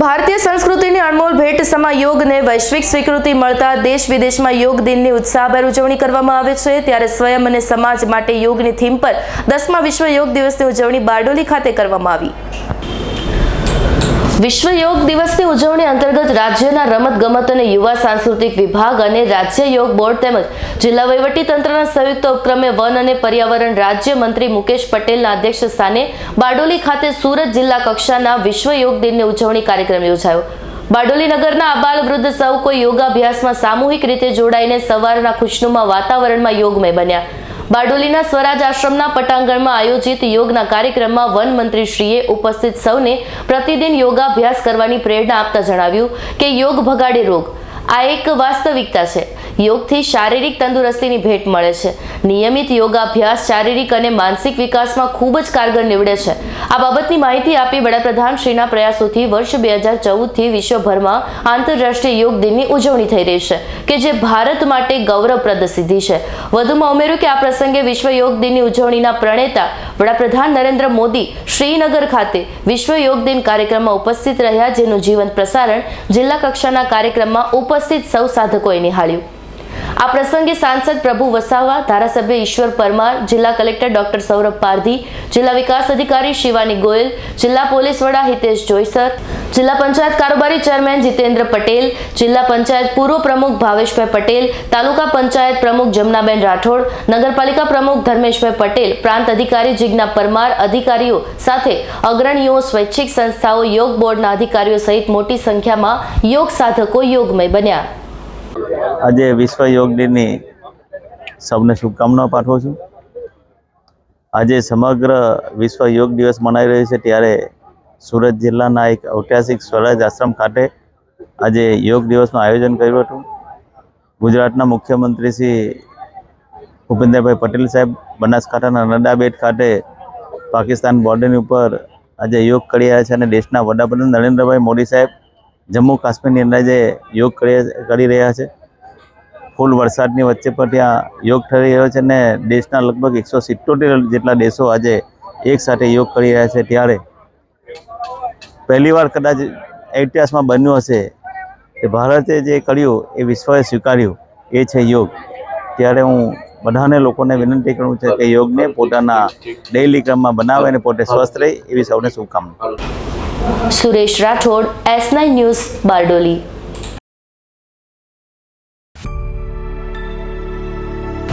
ભારતીય સંસ્કૃતિની અનમોલ ભેટ સમા યોગને વૈશ્વિક સ્વીકૃતિ મળતા દેશ વિદેશમાં યોગ દિનની ઉત્સાહભેર ઉજવણી કરવામાં આવે છે. ત્યારે સ્વયં અને સમાજ માટે યોગની થીમ પર દસમા વિશ્વ યોગ દિવસની ઉજવણી બારડોલી ખાતે કરવામાં આવી. વિશ્વ યોગ દિવસની ઉજવણી અંતર્ગત રાજ્યના રમત ગમત અને યુવા સાંસ્કૃતિક વિભાગ અને રાજ્ય યોગ બોર્ડ તેમજ જિલ્લા વહીવટી તંત્રના સંયુક્ત ઉપક્રમે વન અને પર્યાવરણ રાજ્ય મંત્રી મુકેશ પટેલના અધ્યક્ષ સ્થાને બારડોલી ખાતે સુરત જિલ્લા કક્ષાના વિશ્વ યોગ દિનની ઉજવણી કાર્યક્રમ યોજાયો. બારડોલી નગરના અબાલ વૃદ્ધ સૌ કોઈ યોગાભ્યાસમાં સામૂહિક રીતે જોડાઈને સવારના ખુશનુમા વાતાવરણમાં યોગમય બન્યા. બારડોલીના સ્વરાજ આશ્રમના પટાંગણમાં આયોજિત યોગના કાર્યક્રમમાં વન મંત્રીશ્રીએ ઉપસ્થિત સૌને પ્રતિદિન યોગાભ્યાસ કરવાની પ્રેરણા આપતા જણાવ્યું કે યોગ ભગાડે રોગ. આ એક વાસ્તવિકતા છે. યોગથી શારીરિક તંદુરસ્તીની ભેટ મળે છે. નિયમિત યોગાભ્યાસ શારીરિક અને માનસિક વિકાસમાં ખૂબ જ કારગર નીવડે છે. આ બાબતની માહિતી આપી વડાપ્રધાન શ્રીના પ્રયાસોથી વર્ષ બે હજાર ચૌદથી વિશ્વભરમાં આંતરરાષ્ટ્રીય યોગ દિનની ઉજવણી થઈ રહી છે, કે જે ભારત માટે ગૌરવપ્રદ સિદ્ધિ છે. વધુમાં ઉમેર્યું કે આ પ્રસંગે વિશ્વ યોગ દિનની ઉજવણીના પ્રણેતા વડાપ્રધાન નરેન્દ્ર મોદી શ્રીનગર ખાતે વિશ્વ યોગ દિન કાર્યક્રમમાં ઉપસ્થિત રહ્યા, જેનું જીવંત પ્રસારણ જિલ્લા કક્ષાના કાર્યક્રમમાં ઉપસ્થિત સૌ સાધકોએ નિહાળ્યું. આ પ્રસંગે સાંસદ પ્રભુ વસાવા, ધારાસભ્ય ઈશ્વર પરમાર, જિલ્લા કલેક્ટર ડોક્ટર સૌરભ પારધી, જિલ્લા વિકાસ અધિકારી શિવાની ગોયલ, જિલ્લા પોલીસ વડા હિતેશ જોઈસર, જિલ્લા પંચાયત કારોબારી ચેરમેન જીતેન્દ્ર પટેલ, જિલ્લા પંચાયત પૂર્વ પ્રમુખ ભાવેશભાઈ પટેલ, તાલુકા પંચાયત પ્રમુખ જમનાબેન રાઠોડ, નગરપાલિકા પ્રમુખ ધર્મેશભાઈ પટેલ, પ્રાંત અધિકારી જિજ્ઞા પરમાર, અધિકારીઓ સાથે અગ્રણીઓ, સ્વૈચ્છિક સંસ્થાઓ, યોગ બોર્ડના અધિકારીઓ સહિત મોટી સંખ્યામાં યોગ સાધકો યોગમય બન્યા. આજે વિશ્વ યોગ દિનની સૌને શુભકામનાઓ પાઠવું છું. આજે સમગ્ર વિશ્વ યોગ દિવસ મનાઈ રહ્યો છે ત્યારે સુરત જિલ્લાના એક ઐતિહાસિક સ્વરાજ આશ્રમ ખાતે આજે યોગ દિવસનું આયોજન કર્યું હતું. ગુજરાતના મુખ્યમંત્રી શ્રી ભૂપેન્દ્રભાઈ પટેલ સાહેબ બનાસકાંઠાના નડા બેટ ખાતે પાકિસ્તાન બોર્ડરની ઉપર આજે યોગ કરી રહ્યા છે અને દેશના વડાપ્રધાન નરેન્દ્રભાઈ મોદી સાહેબ જમ્મુ કાશ્મીરની અંદર જે યોગ કરી રહ્યા છે. ફૂલ વરસાદની વચ્ચે પણ ત્યાં યોગ થઈ રહ્યો છે અને દેશના લગભગ એકસો સિત્તોતેર જેટલા દેશો આજે એક સાથે યોગ કરી રહ્યા છે ત્યારે પહેલીવાર કદાચ ઇતિહાસમાં બન્યું હશે કે ભારતે જે કર્યું એ વિશ્વએ સ્વીકાર્યું, એ છે યોગ. ત્યારે હું બધાને લોકોને વિનંતી કરું છું કે યોગને પોતાના ડેઇલી ક્રમમાં બનાવે અને પોતે સ્વસ્થ રહે એવી સૌને શુભકામના. Suresh Rathod, S nine news Bardoli.